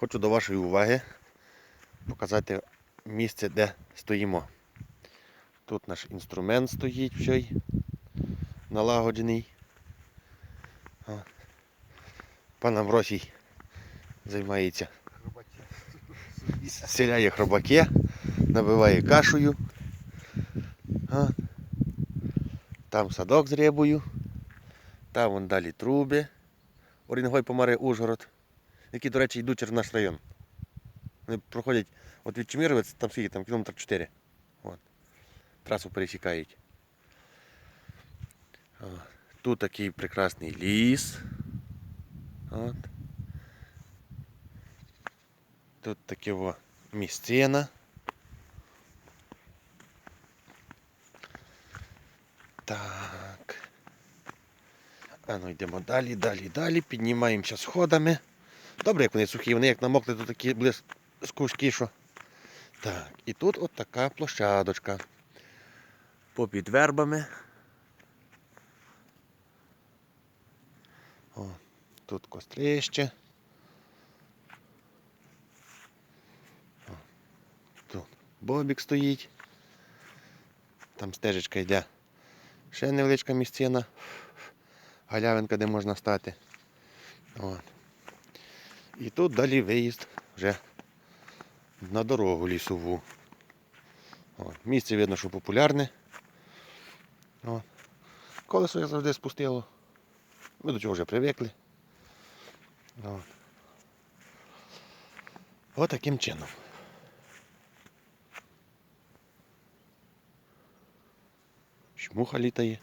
Хочу до вашої уваги показати місце, де стоїмо. Тут наш інструмент стоїть вже налагоджений. Пан Амросій займається, селяє хробаки, набиває кашею. Там садок з рибою, там вон далі труби. Орінгой помари Ужгород, які, до речі, йдуть через наш район. Вони проходять от від Чеміровець, там скільки, там кілометр 4. От. Трасу пересікають. О, Тут такий прекрасний ліс. От. Тут таке о місцина. Так. А ну йдемо далі, далі, далі. Піднімаємося сходами. Добре, як вони сухі, вони як намокли, то такі блискучі, що. Так, і тут от така площадочка. Попід вербами. О, тут кострище. О, тут бобік стоїть. Там стежечка йде. Ще невеличка місцина. Галявинка, де можна стати. От. І тут далі виїзд вже на дорогу лісову. От. Місце видно, що популярне. От. Колесо я завжди спустило. Ми до чого вже привикли. От. От чином. Муха літає.